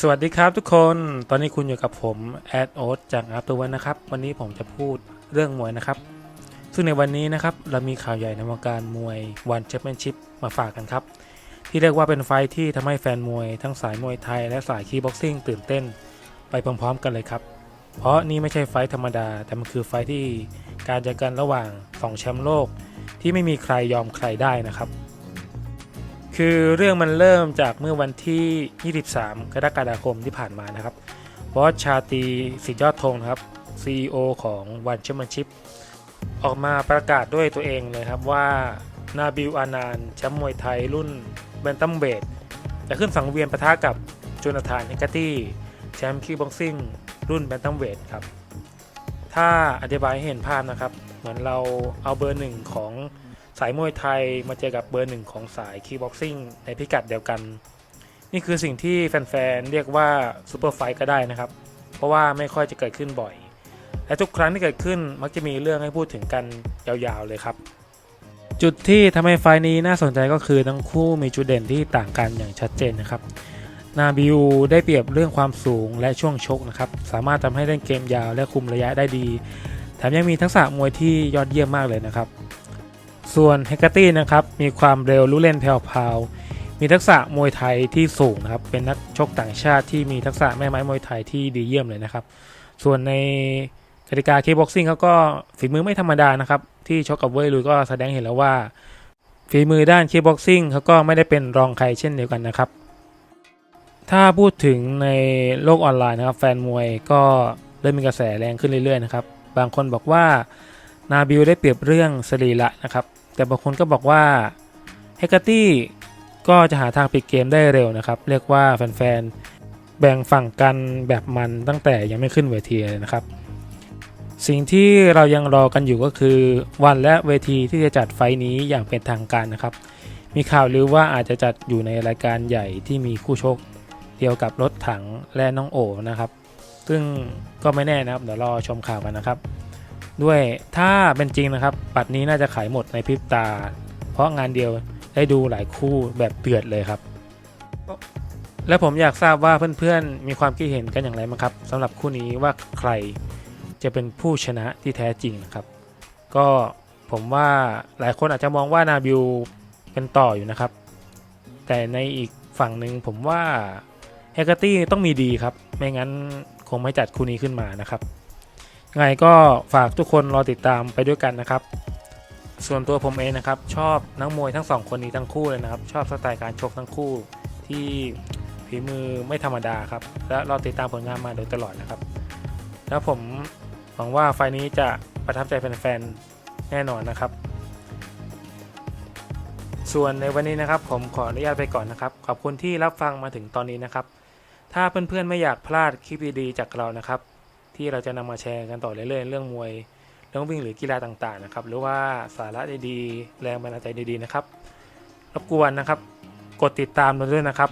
สวัสดีครับทุกคน ตอนนี้คุณอยู่กับผมแอดโอ๊ตจากอาร์ตัวนะครับ วันนี้ผมจะพูดเรื่องมวยนะครับ ซึ่งในวันนี้นะครับเรามีข่าวใหญ่ในวงการมวยวันแชมเปี้ยนชิพมาฝากกันครับ ที่เรียกว่าเป็นไฟที่ทำให้แฟนมวยทั้งสายมวยไทยและสายคีบ็อกซิ่งตื่นเต้นไปพร้อมๆกันเลยครับ เพราะนี่ไม่ใช่ไฟธรรมดา แต่มันคือไฟท์ที่การเจอกันระหว่างสองแชมป์โลกที่ไม่มีใครยอมใครได้นะครับ คือเรื่องมันเริ่มจากเมื่อวันที่ 23 กรกฎาคมที่ผ่านมานะครับบอสชาตีสิทธยอดธงครับ CEO ของวันแชมเปี้ยนชิพออกมาประกาศด้วยตัวเองเลยครับว่านาบิลอานานแชมป์มวยไทยรุ่นแบนตัมเบดจะขึ้นสังเวียนปะทะกับโจนาธานเฮกตี้แชมป์คิวบ็อกซิ่งรุ่นแบนตัมเวทครับ ถ้าอธิบายให้เห็นภาพนะครับ เหมือนเราเอาเบอร์หนึ่งของ สายมวยไทยมาเจอกับเบอร์หนึ่งของสายคีบ็อกซิ่งในพิกัดเดียวกัน นี่คือสิ่งที่แฟนๆ เรียกว่าซูเปอร์ไฟท์ก็ได้นะครับ เพราะว่าไม่ค่อยจะเกิดขึ้นบ่อย และทุกครั้งที่เกิดขึ้นมักจะมีเรื่องให้พูดถึงกันยาวๆเลยครับ จุดที่ทำให้ไฟนี้น่าสนใจก็คือทั้งคู่มีจุดเด่นที่ต่างกันอย่างชัดเจนนะครับนาบิวได้เปรียบเรื่องความสูงและช่วงชกนะครับ สามารถทำให้เล่นเกมยาวและคุมระยะได้ดี แถมยังมีทักษะมวยที่ยอดเยี่ยมมากเลยนะครับ ส่วนเฮกตี้นะครับมีความเร็วรู้เล่นแผ่วๆมีทักษะมวยไทยที่สูงนะครับเป็นนักชกต่างชาติที่มีทักษะแม่ไม้มวยไทยที่ดีเยี่ยมเลยนะครับ ส่วนในกติกาเคบ็อกซิ่งเขาก็ฝีมือไม่ธรรมดานะครับที่ชกกับเวยลุยก็แสดงเห็นแล้วว่าฝีมือด้านเคบ็อกซิ่งเขาก็ไม่ได้เป็นรองใครเช่นเดียวกันนะครับ ถ้าพูดถึงในโลกออนไลน์นะครับแฟนมวยก็เริ่มมีกระแสแรงขึ้นเรื่อยๆนะครับบางคนบอกว่านาบิลได้เปรียบเรื่องสรีระนะครับ แต่บางคนก็บอกว่าเฮก a ตี้ก็จะหาทางปิดเกมได้เร็วนะครับ เรียกว่าแฟนๆ แบ่งฝั่งกันแบบมันตั้งแต่ยังไม่ขึ้นเวทีเลยนะครับ สิ่งที่เรายังรอกันอยู่ก็คือวันและเวทีที่จะจัดไฟนี้อย่างเป็นทางการนะครับ มีข่าวลือว่าอาจจะจัดอยู่ในรายการใหญ่ที่มีคู่ชกเดียวกับรถถังและน้องโอนะครับ ซึ่งก็ไม่แน่นะครับ เดี๋ยวรอชมข่าวกันนะครับ ด้วยถ้าเป็นจริงนะครับปัตดนี้น่าจะขายหมดในพริบตา เพราะงานเดียวได้ดูหลายคู่แบบเดือดเลยครับ และผมอยากทราบว่าเพื่อนๆมีความคิดเห็นกันอย่างไรบ้งครับสำหรับคู่นี้ว่าใครจะเป็นผู้ชนะที่แท้จริงนะครับ ก็ผมว่าหลายคนอาจจะมองว่านาบิวเป็นต่ออยู่นะครับ แต่ในอีกฝั่งหนึ่งผมว่าเฮกตี้ต้องมีดีครับ ไม่งั้นคงไม่จัดคู่นี้ขึ้นมานะครับ ไงก็ฝากทุกคนรอติดตามไปด้วยกันนะครับ ส่วนตัวผมเองนะครับ ชอบนักมวยทั้งสองคนนี้ทั้งคู่เลยนะครับ ชอบสไตล์การชกทั้งคู่ที่ฝีมือไม่ธรรมดาครับ และเราติดตามผลงานมาโดยตลอดนะครับ แล้วผมหวังว่าไฟนี้จะประทับใจแฟนๆแน่นอนนะครับ ส่วนในวันนี้นะครับ ผมขออนุญาตไปก่อนนะครับ ขอบคุณที่รับฟังมาถึงตอนนี้นะครับ ถ้าเพื่อนๆไม่อยากพลาดคลิปดีๆจากเรานะครับ ที่เราจะนำมาแชร์กันต่อเรื่อยๆเรื่องมวยเรื่องวิ่งหรือกีฬาต่างๆนะครับ หรือว่าสาระดีๆแรงบันดาลใจดีๆนะครับรบกวนนะครับ กดติดตามเราด้วยนะครับ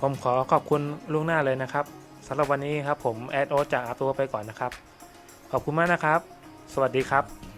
ผมขอขอบคุณล่วงหน้าเลยนะครับสำหรับวันนี้ครับผมแอดโอจากอาตัวไปก่อนนะครับ ขอบคุณมากนะครับ สวัสดีครับ